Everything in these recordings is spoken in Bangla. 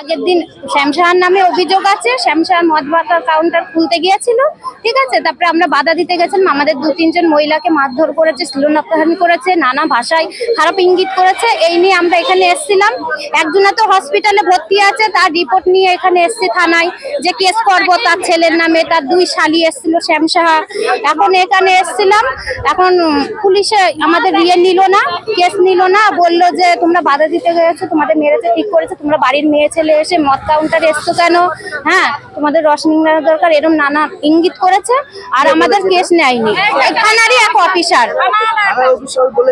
আগের দিন শ্যামসাহার নামে অভিযোগ আছে। শ্যামসাহার মদ ভাতার কাউন্টার খুলতে গিয়েছিল, ঠিক আছে? তারপরে আমরা বাধা দিতে গেছিলাম। আমাদের দু, তিনজন মহিলাকে মারধর করেছে শ্লীলতাহানি করেছে, নানা ভাষায় খারাপ ইঙ্গিত করেছে। এই নিয়ে আমরা এখানে এসেছিলাম। একজনে তো হসপিটালে ভর্তি আছে, তার রিপোর্ট নিয়ে এখানে এসছি থানায় যে কেস করব। তার ছেলের নামে তার দুই শালি এসেছিল শ্যামসাহা এখন এখানে এসেছিলাম। এখন পুলিশে আমাদের ইয়ে নিল না কেস নিল না। বলল যে, তোমরা বাধা দিতে গেছো, তোমাদের মেরেছে, ঠিক করেছে, তোমরা বাড়ির মেয়ে ছেলে এসে মদ কাউন্টারে এসছো কেন? হ্যাঁ তোমাদের রস নিংড়ানো দরকার এরকম নানা ইঙ্গিত করেছে আর আমাদের কেস নেয়নি। থানারই এক অফিসার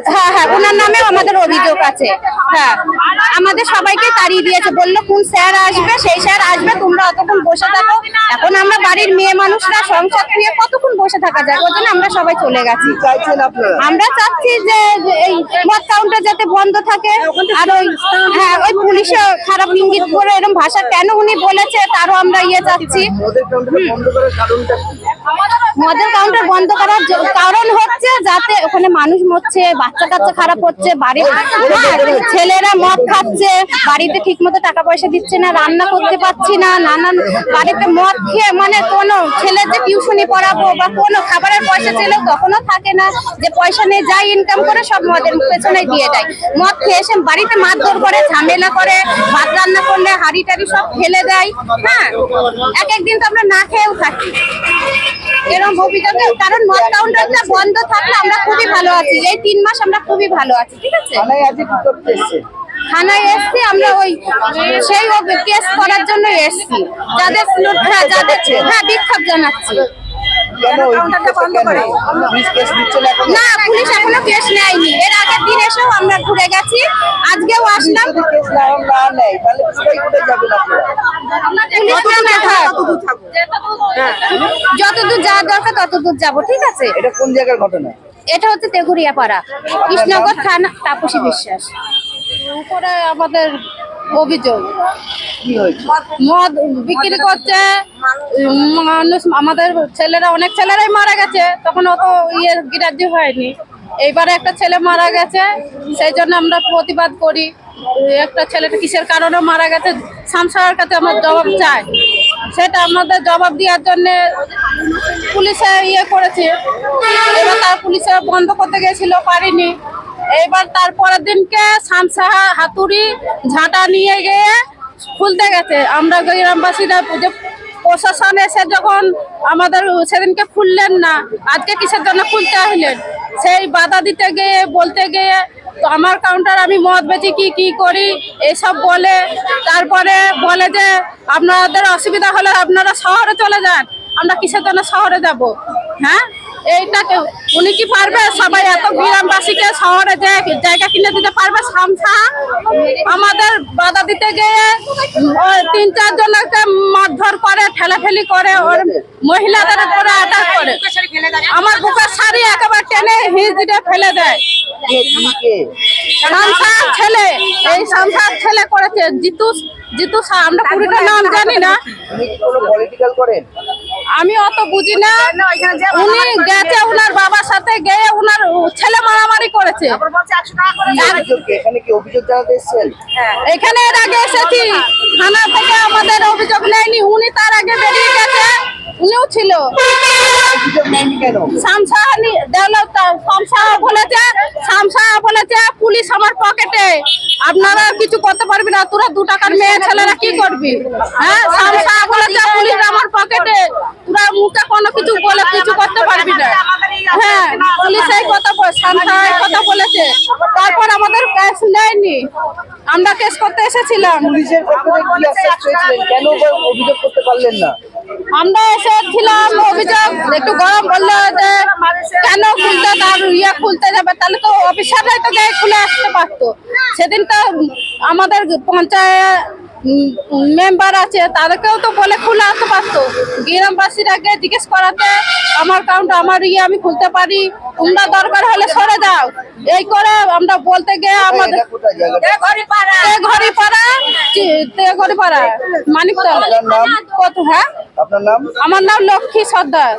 হ্যাঁ হ্যাঁ ওনার নামে আমাদের অভিযোগ আছে। হ্যাঁ আমাদের সবাইকে তাড়িয়ে দিয়েছে বলল কোন স্যার আসবে সেই স্যার বসে থাকো। এখন আমরা বাড়ির মেয়ে মানুষরা সংসার নিয়ে কতক্ষণ বসে থাকা যায়? ওই জন্য আমরা সবাই চলে গেছি। আমরা চাচ্ছি যে যে এই মদ কাউন্টার যাতে বন্ধ থাকে। আর ওই হ্যাঁ ওই পুলিশে খারাপ ইঙ্গিত করে এরকম ভাষা কেন উনি বলেছে তারও আমরা ইয়ে চাচ্ছি। মদের কাউন্টার বন্ধ করার কারণ হচ্ছে যাতে ওখানে মানুষ মরছে, বাচ্চা কাচ্চা খারাপ হচ্ছে, বাড়ির ছেলেরা মদ খাচ্ছে, বাড়িতে ঠিক মতো টাকা পয়সা দিচ্ছে না, রান্না করতে পারছি না, নানান বাড়িতে মদ খেয়ে মানে কোনো ছেলের যে টিউশনি পড়াবো বা কোনো খাবারের পয়সা চাইলেও তখনও থাকে না যে পয়সা নিয়ে যাই ইনকাম করে সব মদের পেছনে দিয়ে দেয়। মদ খেয়ে এসে বাড়িতে মারধর করে, ঝামেলা করে, ভাত রান্না করলে হাড়ি টাড়ি সব ফেলে দেয় হ্যাঁ? এক একদিন তো আমরা না খেয়েও থাকি। এরকম অভিযোগে কারণ মদ কাউন্টারটা বন্ধ থাকলে আমরা খুবই ভালো আছি। এই তিন মাস আমরা খুবই ভালো আছি ঠিক থানায় এসছি? আমরা ওই সেই কেস করার জন্য এসছি। যাদের হ্যাঁ যাদের হ্যাঁ বিক্ষোভ জানাচ্ছি। না এখন? না পুলিশ এখনও কেস নেয়নি। এর আগের দিন এসেও আমরা ঘুরে গেছি। আজকেও আসলাম। যতদূর যাওয়ার দরকার ততদূর যাব ঠিক আছে? এটা কোন জায়গার ঘটনা? এটা হচ্ছে তেঘুরিয়া পাড়া কৃষ্ণনগর থানা তাপসী বিশ্বাস। উপরে আমাদের অভিযোগ। মদ বিক্রি করছে মানুষ আমাদের ছেলেরা অনেক ছেলেরাই মারা গেছে তখন অত ইয়ে গ্রাহ্য হয়নি। এইবারে একটা ছেলে মারা গেছে সেই জন্য আমরা প্রতিবাদ করি একটা ছেলেটা কিসের কারণে মারা গেছে সামসার কাছে আমরা জবাব চাই। সেটা আমাদের জবাব দেওয়ার জন্য পুলিশে ইয়ে করেছে এবার তার পুলিশে বন্ধ করতে গেছিল পারিনি। এইবার তারপরের দিনকে সামসাহা হাতুড়ি, ঝাঁটা নিয়ে গিয়ে খুলতে গেছে। আমরা গ্রামবাসীরা যে প্রশাসন এসে যখন আমাদের সেদিনকে খুললেন না, আজকে কিসের জন্য খুলতে আসলেন? সেই বাধা দিতে গিয়ে, বলতে গিয়ে, তো আমার কাউন্টার আমি মদ বেচি, কি কি করি? এসব বলে, তারপরে বলে যে, আপনাদের অসুবিধা হলে আপনারা শহরে চলে যান। আমরা কিসের জন্য শহরে যাব? হ্যাঁ? এইটাকে উনি কি পারবে? সবাই এত গ্রামবাসীকে শহরে জায়গা কিনে দিতে পারবে? সামসা আমাদের বাধা দিতে গিয়ে তিন চার জনকে মারধর করে, ঠেলাঠেলি করে, ওর মহিলাদের উপরে অ্যাটাক করে। আমার বুকের শাড়ি একেবারে টেনে হিজড়ে ফেলে দেয়। কে সংসার ছেলে এই সংসার ছেলে করেছে। জিতু জিতু আমরা পুরোটা নাম জানি না। উনি কি কোনো পলিটিক্যাল করেন? আমি অত বুঝি না। উনি গেছে ওনার বাবার সাথে গিয়ে ওনার ছেলে মারামারি করেছে। অভিযোগ এখানে এর আগে এসেছি। থানা থেকে আমাদের অভিযোগ নেয়নি। উনি তার আগে বেরিয়ে গেছে। উনিও ছিল। শামসাহানি দেওলত শামসাহা বলেছে। শামসাহা বলেছে পুলিশ আমার পকেটে। আপনারা কিছু করতে পারবি না, তোরা দু টাকার মেয়ে, ছেলেরা কি করবি? হ্যাঁ শামসাহা বলেছে পুলিশ আমার পকেটে। তোরা মুখে কোনো কিছু বলে কিছু করতে পারবি না। হ্যাঁ পুলিশ এই কথা এই কথা বলেছে। তারপর আমাদের কেস নেয়নি আমরা কেস করতে এসেছিলাম। আমরা এসেছিলাম অভিযোগ একটু গরম বলল যে কেন খুলতে তার ইয়ে খুলতে যাবে? তাহলে তো অফিসাররাই তো গায়ে খুলে আসতে পারতো। সেদিন তো আমাদের পঞ্চায়েত মেম্বার আছে তাদেরকেও তো বলে খুলে আসতে পারতো। গ্রামবাসীরা গিয়ে জিজ্ঞেস করাতে আমার কাউন্ট আমার ইয়ে আমি খুলতে পারি। তোমরা দরকার হলে সরে যাও। এই করে আমরা বলতে গিয়ে আমাদের পাড়া ঘড়ি পাড়া মানিক আপনার নাম? কত হ্যাঁ? আমার নাম লক্ষ্মী সর্দার।